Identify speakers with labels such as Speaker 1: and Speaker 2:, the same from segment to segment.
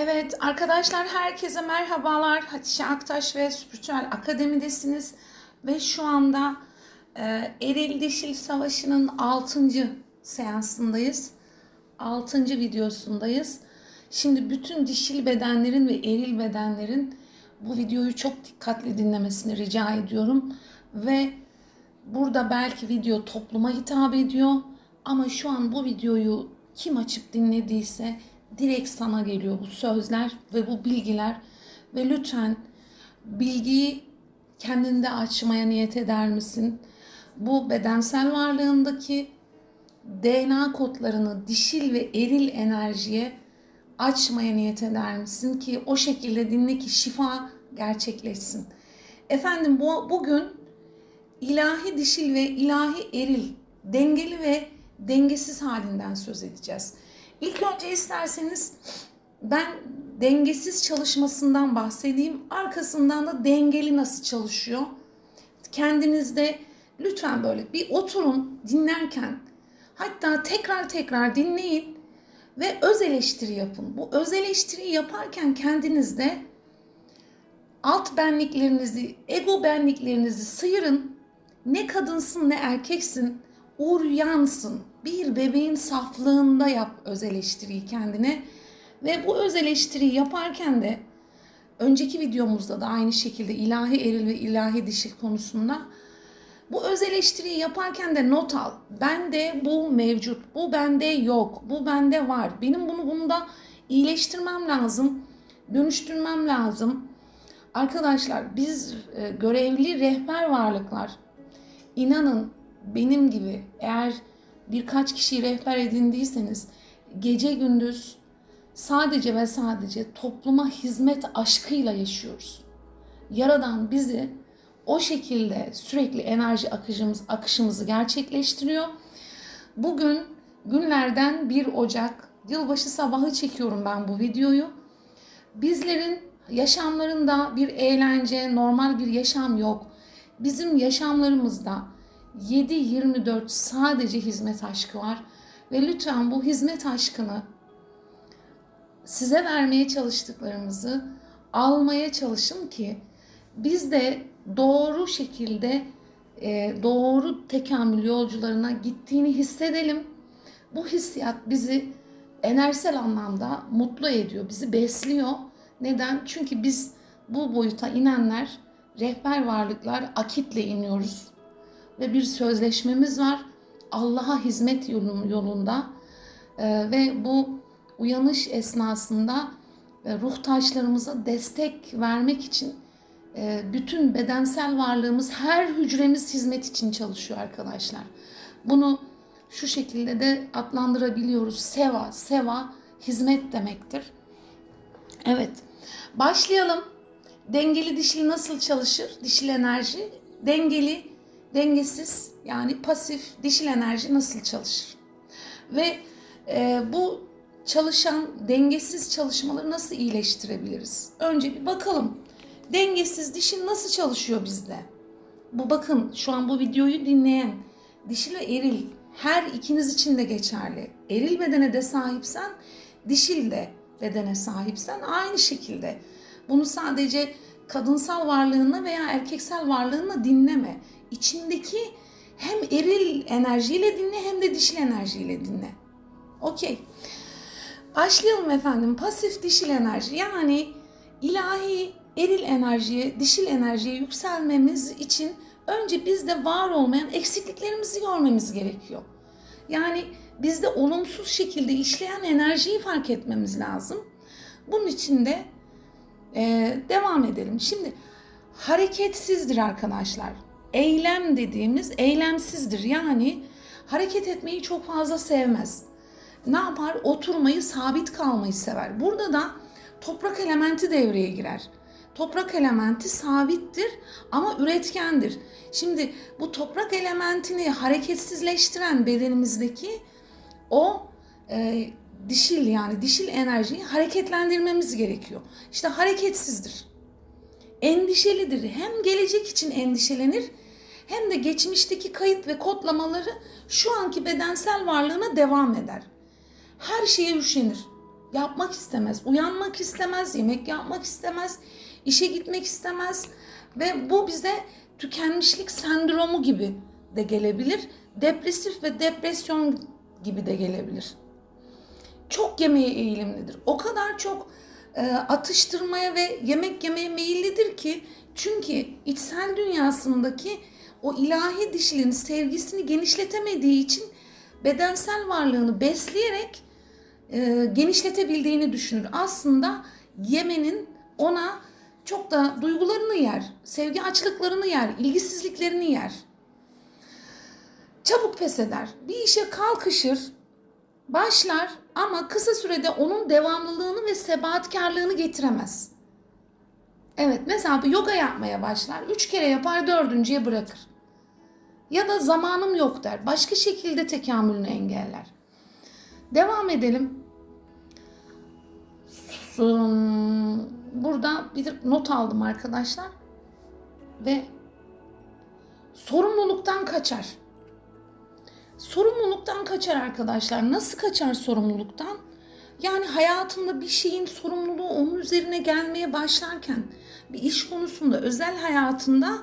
Speaker 1: Evet arkadaşlar herkese merhabalar. Hatice Aktaş ve Spiritüel Akademi'desiniz. Ve şu anda e, Eril Dişil Savaşı'nın 6. seansındayız. 6. videosundayız. Şimdi bütün dişil bedenlerin ve eril bedenlerin bu videoyu çok dikkatli dinlemesini rica ediyorum. Ve burada belki video topluma hitap ediyor. Ama şu an bu videoyu kim açıp dinlediyse direkt sana geliyor bu sözler ve bu bilgiler ve lütfen bilgiyi kendinde açmaya niyet eder misin? Bu bedensel varlığındaki DNA kodlarını dişil ve eril enerjiye açmaya niyet eder misin ki o şekilde dinle ki şifa gerçekleşsin. Efendim bu bugün ilahi dişil ve ilahi eril dengeli ve dengesiz halinden söz edeceğiz. İlk önce isterseniz ben dengesiz çalışmasından bahsedeyim. Arkasından da dengeli nasıl çalışıyor? Kendinizde lütfen böyle bir oturun dinlerken hatta tekrar tekrar dinleyin ve öz eleştiri yapın. Bu öz eleştiriyi yaparken kendinizde alt benliklerinizi, ego benliklerinizi sıyırın. Ne kadınsın ne erkeksin, uryansın. Bir bebeğin saflığında yap öz eleştiriyi kendine. Ve bu öz eleştiriyi yaparken de önceki videomuzda da aynı şekilde ilahi eril ve ilahi dişil konusunda bu öz eleştiriyi yaparken de not al. Bende bu mevcut, bu bende yok, bu bende var. Benim bunu bunda iyileştirmem lazım, dönüştürmem lazım. Arkadaşlar biz e, görevli rehber varlıklar. İnanın benim gibi eğer birkaç kişiyi rehber edindiyseniz gece gündüz sadece ve sadece topluma hizmet aşkıyla yaşıyoruz. Yaradan bizi o şekilde sürekli enerji akışımız, akışımızı gerçekleştiriyor. Bugün günlerden 1 Ocak yılbaşı sabahı çekiyorum ben bu videoyu. Bizlerin yaşamlarında bir eğlence, normal bir yaşam yok. Bizim yaşamlarımızda 7-24 sadece hizmet aşkı var. Ve lütfen bu hizmet aşkını size vermeye çalıştıklarımızı almaya çalışın ki biz de doğru şekilde e, doğru tekamül yolcularına gittiğini hissedelim. Bu hissiyat bizi enerjisel anlamda mutlu ediyor, bizi besliyor. Neden? Çünkü biz bu boyuta inenler, rehber varlıklar akitle iniyoruz. Ve bir sözleşmemiz var. Allah'a hizmet yolunda e, ve bu uyanış esnasında e, ruh taşlarımıza destek vermek için e, bütün bedensel varlığımız, her hücremiz hizmet için çalışıyor arkadaşlar. Bunu şu şekilde de adlandırabiliyoruz. Seva, seva hizmet demektir. Evet, başlayalım. Dengeli dişil nasıl çalışır? Dişil enerji. Dengeli, dengesiz yani pasif dişil enerji nasıl çalışır? Ve e, bu çalışan dengesiz çalışmaları nasıl iyileştirebiliriz? Önce bir bakalım. Dengesiz dişil nasıl çalışıyor bizde? Bu bakın şu an bu videoyu dinleyen dişil ve eril her ikiniz için de geçerli. Eril bedene de sahipsen, dişil de bedene sahipsen aynı şekilde. Bunu sadece kadınsal varlığına veya erkeksel varlığına dinleme. İçindeki hem eril enerjiyle dinle hem de dişil enerjiyle dinle. Okey. Başlayalım efendim. Pasif dişil enerji yani ilahi eril enerjiye, dişil enerjiye yükselmemiz için önce bizde var olmayan eksikliklerimizi görmemiz gerekiyor. Yani bizde olumsuz şekilde işleyen enerjiyi fark etmemiz lazım. Bunun için de e, devam edelim. Şimdi hareketsizdir arkadaşlar. Eylem dediğimiz eylemsizdir. Yani hareket etmeyi çok fazla sevmez. Ne yapar? Oturmayı, sabit kalmayı sever. Burada da toprak elementi devreye girer. Toprak elementi sabittir ama üretkendir. Şimdi bu toprak elementini hareketsizleştiren bedenimizdeki o e, dişil yani dişil enerjiyi hareketlendirmemiz gerekiyor. İşte hareketsizdir. Endişelidir. Hem gelecek için endişelenir hem de geçmişteki kayıt ve kodlamaları şu anki bedensel varlığına devam eder. Her şeye üşenir. yapmak istemez, uyanmak istemez, yemek yapmak istemez, işe gitmek istemez ve bu bize tükenmişlik sendromu gibi de gelebilir. Depresif ve depresyon gibi de gelebilir. Çok yemeğe eğilimlidir. O kadar çok e, atıştırmaya ve yemek yemeye meyillidir ki çünkü içsel dünyasındaki o ilahi dişilin sevgisini genişletemediği için bedensel varlığını besleyerek e, genişletebildiğini düşünür. Aslında yemenin ona çok da duygularını yer, sevgi açlıklarını yer, ilgisizliklerini yer. Çabuk pes eder. Bir işe kalkışır, başlar ama kısa sürede onun devamlılığını ve sebatkarlığını getiremez. Evet mesela bir yoga yapmaya başlar. Üç kere yapar dördüncüye bırakır. Ya da zamanım yok der. Başka şekilde tekamülünü engeller. Devam edelim. Burada bir not aldım arkadaşlar. Ve sorumluluktan kaçar. Sorumluluktan kaçar arkadaşlar. Nasıl kaçar sorumluluktan? Yani hayatında bir şeyin sorumluluğu onun üzerine gelmeye başlarken bir iş konusunda özel hayatında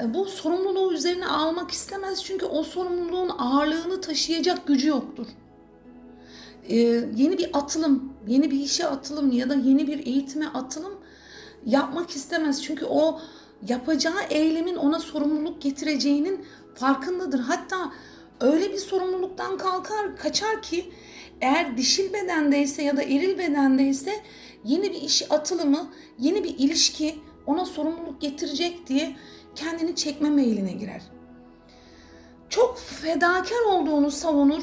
Speaker 1: e, bu sorumluluğu üzerine almak istemez çünkü o sorumluluğun ağırlığını taşıyacak gücü yoktur. Ee, yeni bir atılım, yeni bir işe atılım ya da yeni bir eğitime atılım yapmak istemez. Çünkü o yapacağı eylemin ona sorumluluk getireceğinin farkındadır. Hatta öyle bir sorumluluktan kalkar, kaçar ki eğer dişil bedendeyse ya da eril bedendeyse yeni bir iş atılımı, yeni bir ilişki ona sorumluluk getirecek diye kendini çekme meyline girer. Çok fedakar olduğunu savunur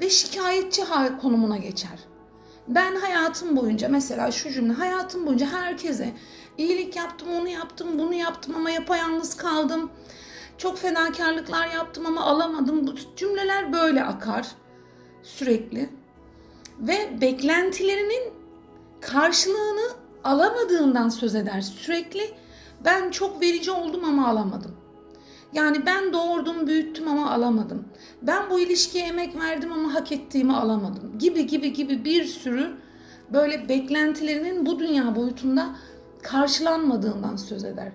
Speaker 1: ve şikayetçi konumuna geçer. Ben hayatım boyunca mesela şu cümle hayatım boyunca herkese iyilik yaptım, onu yaptım, bunu yaptım ama yapayalnız kaldım. Çok fedakarlıklar yaptım ama alamadım. Bu cümleler böyle akar sürekli. Ve beklentilerinin karşılığını alamadığından söz eder sürekli. Ben çok verici oldum ama alamadım. Yani ben doğurdum, büyüttüm ama alamadım. Ben bu ilişkiye emek verdim ama hak ettiğimi alamadım. Gibi gibi gibi bir sürü böyle beklentilerinin bu dünya boyutunda karşılanmadığından söz eder.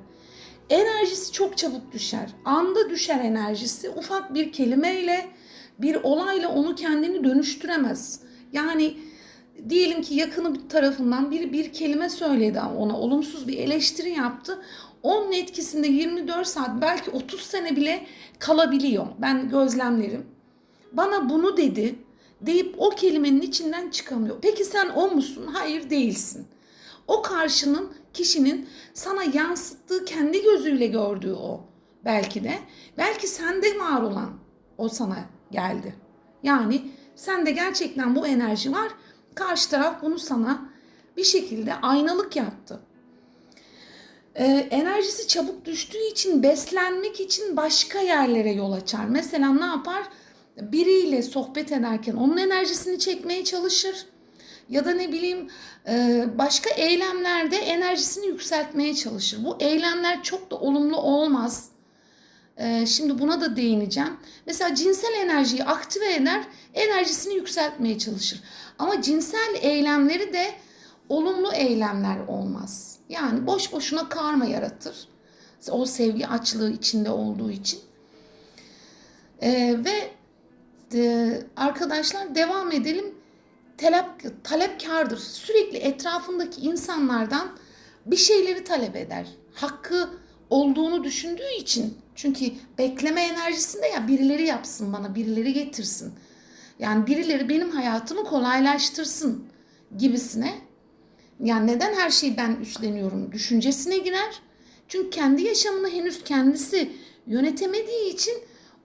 Speaker 1: Enerjisi çok çabuk düşer. Anda düşer enerjisi. Ufak bir kelimeyle, bir olayla onu kendini dönüştüremez. Yani diyelim ki yakını tarafından biri bir kelime söyledi ona olumsuz bir eleştiri yaptı. Onun etkisinde 24 saat belki 30 sene bile kalabiliyor. Ben gözlemlerim. Bana bunu dedi deyip o kelimenin içinden çıkamıyor. Peki sen o musun? Hayır değilsin. O karşının kişinin sana yansıttığı kendi gözüyle gördüğü o belki de. Belki sende var olan o sana geldi. Yani sende gerçekten bu enerji var. Karşı taraf bunu sana bir şekilde aynalık yaptı. Ee, enerjisi çabuk düştüğü için beslenmek için başka yerlere yol açar. Mesela ne yapar? Biriyle sohbet ederken onun enerjisini çekmeye çalışır. Ya da ne bileyim e, başka eylemlerde enerjisini yükseltmeye çalışır. Bu eylemler çok da olumlu olmaz. E, şimdi buna da değineceğim. Mesela cinsel enerjiyi aktive eder, enerjisini yükseltmeye çalışır. Ama cinsel eylemleri de olumlu eylemler olmaz. Yani boş boşuna karma yaratır. O sevgi açlığı içinde olduğu için. Ee, ve e, arkadaşlar devam edelim. Talep, talepkardır. Sürekli etrafındaki insanlardan bir şeyleri talep eder. Hakkı olduğunu düşündüğü için. Çünkü bekleme enerjisinde ya birileri yapsın bana, birileri getirsin. Yani birileri benim hayatımı kolaylaştırsın gibisine yani neden her şeyi ben üstleniyorum düşüncesine girer. Çünkü kendi yaşamını henüz kendisi yönetemediği için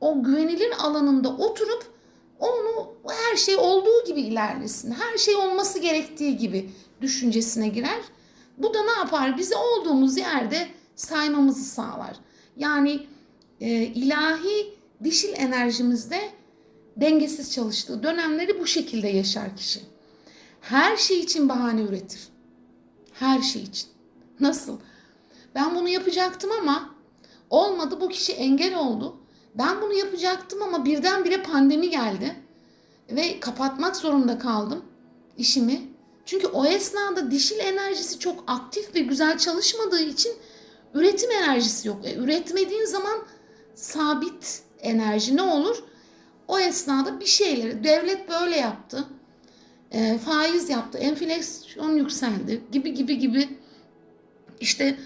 Speaker 1: o güvenilir alanında oturup onu her şey olduğu gibi ilerlesin. Her şey olması gerektiği gibi düşüncesine girer. Bu da ne yapar? Bizi olduğumuz yerde saymamızı sağlar. Yani e, ilahi dişil enerjimizde dengesiz çalıştığı dönemleri bu şekilde yaşar kişi. Her şey için bahane üretir. Her şey için. Nasıl? Ben bunu yapacaktım ama olmadı bu kişi engel oldu. Ben bunu yapacaktım ama birdenbire pandemi geldi ve kapatmak zorunda kaldım. işimi. Çünkü o esnada dişil enerjisi çok aktif ve güzel çalışmadığı için üretim enerjisi yok. E, üretmediğin zaman sabit enerji ne olur? O esnada bir şeyleri devlet böyle yaptı. E, faiz yaptı, enflasyon yükseldi gibi gibi gibi işte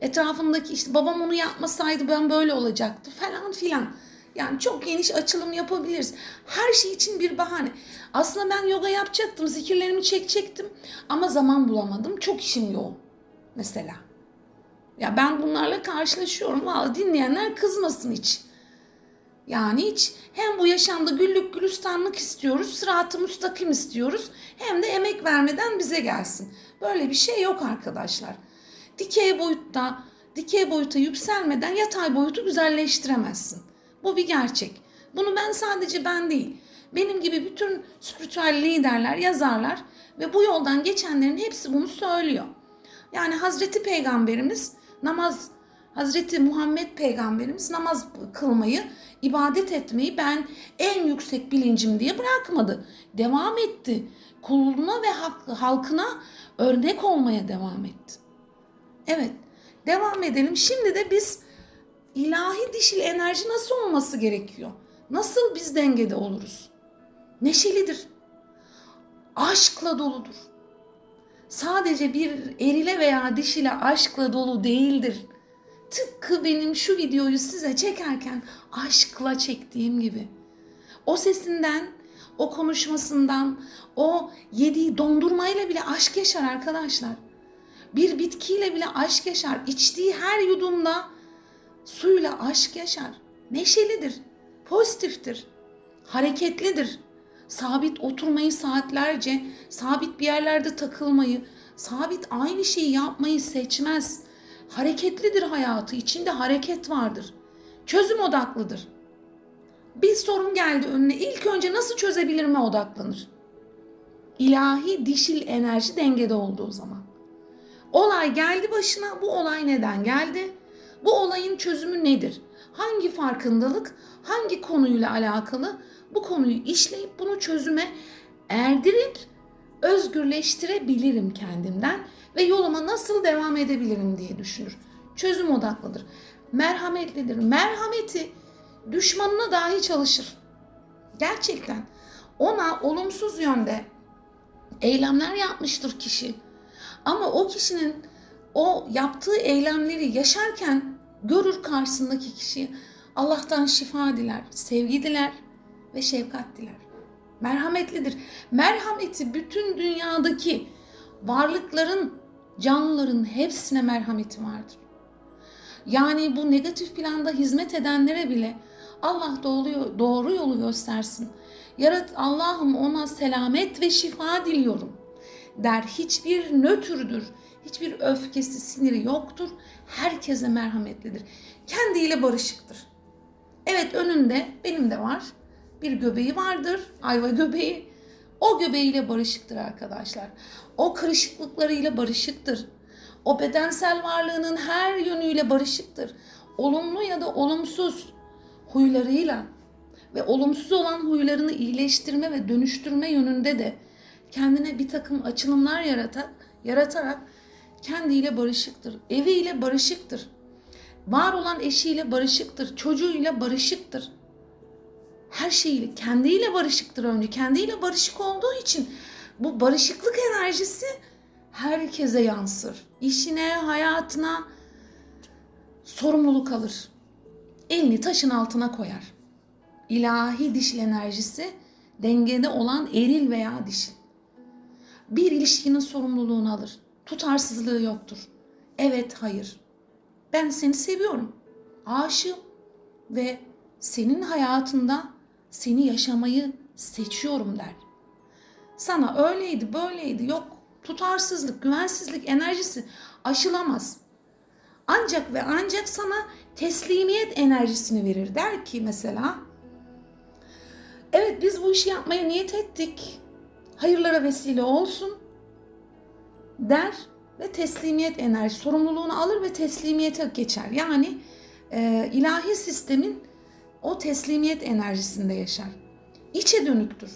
Speaker 1: etrafındaki işte babam onu yapmasaydı ben böyle olacaktı falan filan. Yani çok geniş açılım yapabiliriz. Her şey için bir bahane. Aslında ben yoga yapacaktım, zikirlerimi çekecektim ama zaman bulamadım. Çok işim yoğun mesela. Ya ben bunlarla karşılaşıyorum. Vallahi dinleyenler kızmasın hiç. Yani hiç hem bu yaşamda güllük gülistanlık istiyoruz, sıratı müstakim istiyoruz hem de emek vermeden bize gelsin. Böyle bir şey yok arkadaşlar. Dikey boyutta, dikey boyuta yükselmeden yatay boyutu güzelleştiremezsin. Bu bir gerçek. Bunu ben sadece ben değil, benim gibi bütün spiritüel liderler, yazarlar ve bu yoldan geçenlerin hepsi bunu söylüyor. Yani Hazreti Peygamberimiz namaz Hazreti Muhammed peygamberimiz namaz kılmayı, ibadet etmeyi ben en yüksek bilincim diye bırakmadı. Devam etti. Kuluna ve halkına örnek olmaya devam etti. Evet, devam edelim. Şimdi de biz ilahi dişil enerji nasıl olması gerekiyor? Nasıl biz dengede oluruz? Neşelidir. Aşkla doludur. Sadece bir erile veya dişile aşkla dolu değildir Tıpkı benim şu videoyu size çekerken aşkla çektiğim gibi. O sesinden, o konuşmasından, o yediği dondurmayla bile aşk yaşar arkadaşlar. Bir bitkiyle bile aşk yaşar. İçtiği her yudumda suyla aşk yaşar. Neşelidir, pozitiftir, hareketlidir. Sabit oturmayı saatlerce, sabit bir yerlerde takılmayı, sabit aynı şeyi yapmayı seçmez Hareketlidir hayatı, içinde hareket vardır. Çözüm odaklıdır. Bir sorun geldi önüne ilk önce nasıl çözebilirime odaklanır. İlahi dişil enerji dengede olduğu zaman. Olay geldi başına, bu olay neden geldi? Bu olayın çözümü nedir? Hangi farkındalık, hangi konuyla alakalı bu konuyu işleyip bunu çözüme erdirip özgürleştirebilirim kendimden ve yoluma nasıl devam edebilirim diye düşünür. Çözüm odaklıdır. Merhametlidir. Merhameti düşmanına dahi çalışır. Gerçekten ona olumsuz yönde eylemler yapmıştır kişi. Ama o kişinin o yaptığı eylemleri yaşarken görür karşısındaki kişi Allah'tan şifa diler, sevgi diler ve şefkat diler. Merhametlidir. Merhameti bütün dünyadaki varlıkların canlıların hepsine merhameti vardır. Yani bu negatif planda hizmet edenlere bile Allah doğru, doğru yolu göstersin. Yarat Allah'ım ona selamet ve şifa diliyorum der. Hiçbir nötrdür, hiçbir öfkesi, siniri yoktur. Herkese merhametlidir. Kendiyle barışıktır. Evet önünde benim de var. Bir göbeği vardır, ayva göbeği. O göbeğiyle barışıktır arkadaşlar. O kırışıklıklarıyla barışıktır. O bedensel varlığının her yönüyle barışıktır. Olumlu ya da olumsuz huylarıyla ve olumsuz olan huylarını iyileştirme ve dönüştürme yönünde de kendine bir takım açılımlar yaratarak, yaratarak kendiyle barışıktır. Eviyle barışıktır. Var olan eşiyle barışıktır. Çocuğuyla barışıktır her şeyiyle kendiyle barışıktır önce. Kendiyle barışık olduğu için bu barışıklık enerjisi herkese yansır. İşine, hayatına sorumluluk alır. Elini taşın altına koyar. İlahi dişil enerjisi dengede olan eril veya dişil. Bir ilişkinin sorumluluğunu alır. Tutarsızlığı yoktur. Evet, hayır. Ben seni seviyorum. Aşığım ve senin hayatında seni yaşamayı seçiyorum der. Sana öyleydi, böyleydi, yok tutarsızlık, güvensizlik enerjisi aşılamaz. Ancak ve ancak sana teslimiyet enerjisini verir. Der ki mesela, evet biz bu işi yapmaya niyet ettik, hayırlara vesile olsun der ve teslimiyet enerji sorumluluğunu alır ve teslimiyete geçer. Yani e, ilahi sistemin o teslimiyet enerjisinde yaşar. İçe dönüktür.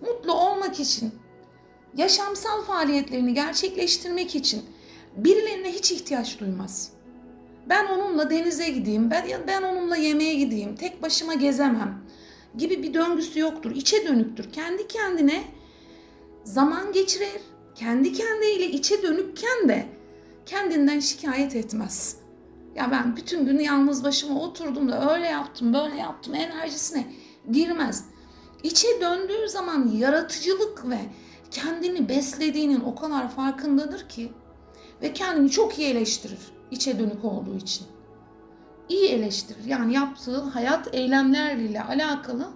Speaker 1: mutlu olmak için, yaşamsal faaliyetlerini gerçekleştirmek için birilerine hiç ihtiyaç duymaz. Ben onunla denize gideyim, ben, ben onunla yemeğe gideyim, tek başıma gezemem gibi bir döngüsü yoktur. İçe dönüktür. Kendi kendine zaman geçirir. Kendi kendiyle içe dönükken de kendinden şikayet etmez. Ya ben bütün gün yalnız başıma oturdum da öyle yaptım, böyle yaptım enerjisine girmez. İçe döndüğü zaman yaratıcılık ve kendini beslediğinin o kadar farkındadır ki ve kendini çok iyi eleştirir içe dönük olduğu için. İyi eleştirir. Yani yaptığı hayat eylemleriyle alakalı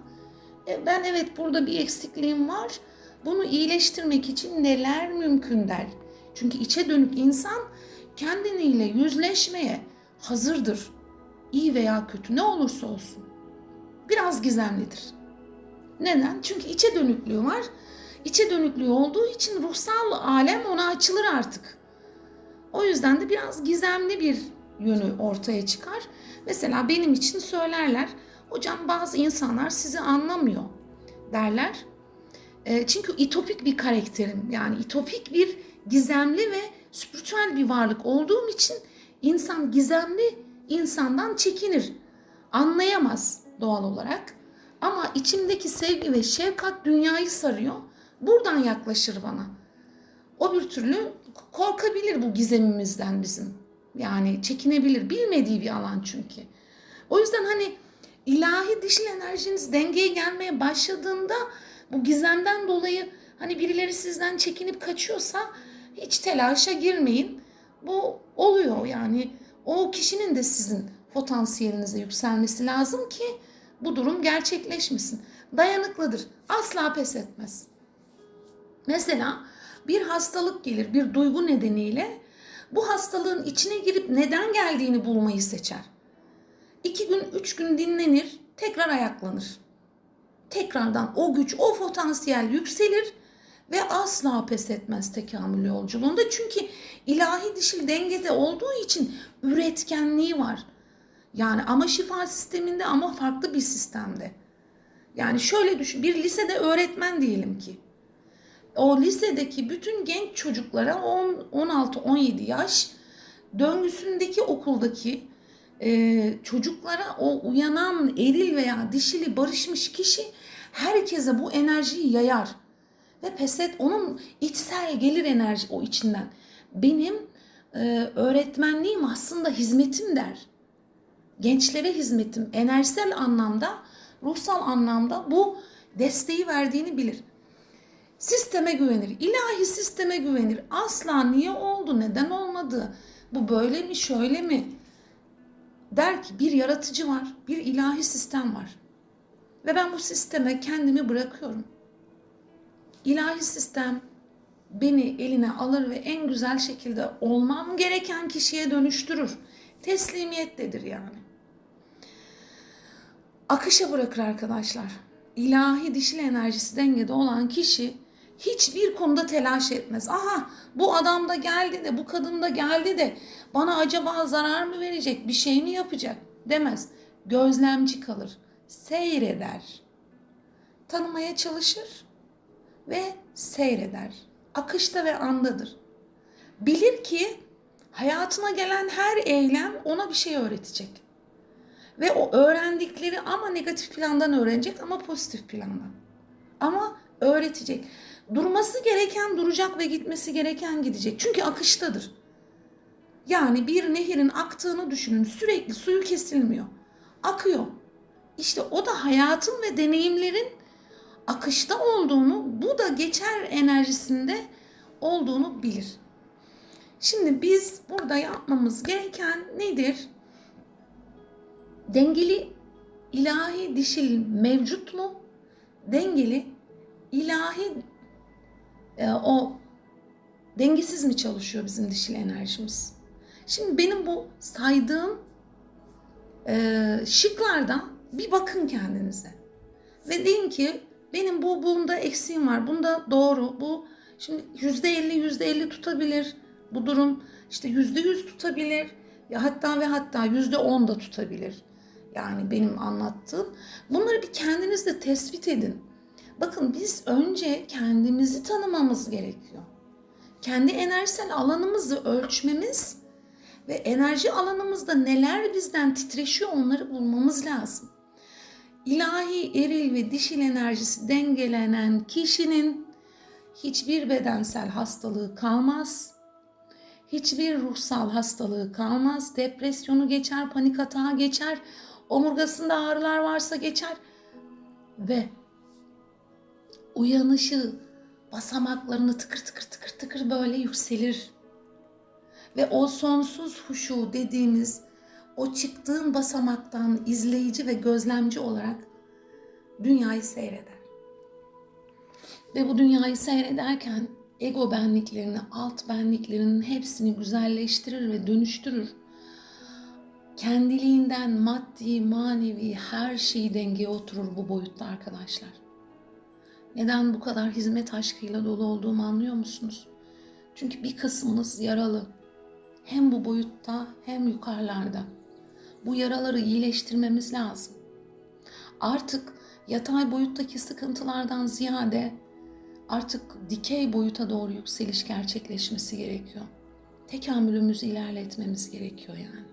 Speaker 1: e, ben evet burada bir eksikliğim var. Bunu iyileştirmek için neler mümkün der. Çünkü içe dönük insan kendiniyle yüzleşmeye hazırdır. İyi veya kötü ne olursa olsun. Biraz gizemlidir. Neden? Çünkü içe dönüklüğü var. İçe dönüklüğü olduğu için ruhsal alem ona açılır artık. O yüzden de biraz gizemli bir yönü ortaya çıkar. Mesela benim için söylerler. Hocam bazı insanlar sizi anlamıyor derler. E, çünkü itopik bir karakterim. Yani itopik bir gizemli ve spiritüel bir varlık olduğum için insan gizemli insandan çekinir. Anlayamaz doğal olarak. Ama içimdeki sevgi ve şefkat dünyayı sarıyor. Buradan yaklaşır bana. O bir türlü korkabilir bu gizemimizden bizim. Yani çekinebilir. Bilmediği bir alan çünkü. O yüzden hani ilahi dişil enerjiniz dengeye gelmeye başladığında bu gizemden dolayı hani birileri sizden çekinip kaçıyorsa hiç telaşa girmeyin. Bu oluyor yani o kişinin de sizin potansiyelinize yükselmesi lazım ki bu durum gerçekleşmesin. Dayanıklıdır. Asla pes etmez. Mesela bir hastalık gelir bir duygu nedeniyle bu hastalığın içine girip neden geldiğini bulmayı seçer. İki gün, üç gün dinlenir, tekrar ayaklanır. Tekrardan o güç, o potansiyel yükselir ve asla pes etmez tekamül yolculuğunda. Çünkü ilahi dişil dengede olduğu için üretkenliği var. Yani ama şifa sisteminde ama farklı bir sistemde. Yani şöyle düşün, bir lisede öğretmen diyelim ki o lisedeki bütün genç çocuklara 16-17 yaş döngüsündeki okuldaki e, çocuklara o uyanan eril veya dişili barışmış kişi herkese bu enerjiyi yayar. Ve peset onun içsel gelir enerji o içinden. Benim e, öğretmenliğim aslında hizmetim der. Gençlere hizmetim enerjisel anlamda, ruhsal anlamda bu desteği verdiğini bilir. Sisteme güvenir. ilahi sisteme güvenir. Asla niye oldu, neden olmadı, bu böyle mi, şöyle mi? Der ki bir yaratıcı var, bir ilahi sistem var. Ve ben bu sisteme kendimi bırakıyorum. İlahi sistem beni eline alır ve en güzel şekilde olmam gereken kişiye dönüştürür. Teslimiyettedir yani. Akışa bırakır arkadaşlar. İlahi dişil enerjisi dengede olan kişi hiçbir konuda telaş etmez. Aha bu adam da geldi de bu kadın da geldi de bana acaba zarar mı verecek bir şey mi yapacak demez. Gözlemci kalır. Seyreder. Tanımaya çalışır ve seyreder. Akışta ve andadır. Bilir ki hayatına gelen her eylem ona bir şey öğretecek. Ve o öğrendikleri ama negatif plandan öğrenecek ama pozitif plandan. Ama öğretecek. Durması gereken duracak ve gitmesi gereken gidecek. Çünkü akıştadır. Yani bir nehirin aktığını düşünün. Sürekli suyu kesilmiyor. Akıyor. İşte o da hayatın ve deneyimlerin akışta olduğunu, bu da geçer enerjisinde olduğunu bilir. Şimdi biz burada yapmamız gereken nedir? Dengeli ilahi dişil mevcut mu? Dengeli ilahi e, o dengesiz mi çalışıyor bizim dişil enerjimiz? Şimdi benim bu saydığım e, şıklardan bir bakın kendinize. Ve deyin ki benim bu bunda eksiğim var. Bunda doğru. Bu şimdi yüzde elli yüzde elli tutabilir. Bu durum işte yüzde yüz tutabilir. Ya hatta ve hatta yüzde on da tutabilir. Yani benim anlattığım. Bunları bir kendiniz de tespit edin. Bakın biz önce kendimizi tanımamız gerekiyor. Kendi enerjisel alanımızı ölçmemiz ve enerji alanımızda neler bizden titreşiyor onları bulmamız lazım. İlahi eril ve dişil enerjisi dengelenen kişinin hiçbir bedensel hastalığı kalmaz. Hiçbir ruhsal hastalığı kalmaz. Depresyonu geçer, panik atağı geçer, omurgasında ağrılar varsa geçer ve uyanışı basamaklarını tıkır tıkır tıkır tıkır böyle yükselir. Ve o sonsuz huşu dediğimiz o çıktığın basamaktan izleyici ve gözlemci olarak dünyayı seyreder. Ve bu dünyayı seyrederken ego benliklerini, alt benliklerinin hepsini güzelleştirir ve dönüştürür. Kendiliğinden maddi, manevi her şeyi dengeye oturur bu boyutta arkadaşlar. Neden bu kadar hizmet aşkıyla dolu olduğumu anlıyor musunuz? Çünkü bir kısmınız yaralı. Hem bu boyutta hem yukarılarda. Bu yaraları iyileştirmemiz lazım. Artık yatay boyuttaki sıkıntılardan ziyade artık dikey boyuta doğru yükseliş gerçekleşmesi gerekiyor. Tekamülümüzü ilerletmemiz gerekiyor yani.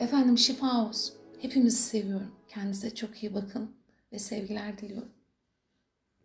Speaker 1: Efendim şifa olsun. Hepimizi seviyorum. Kendinize çok iyi bakın ve sevgiler diliyorum.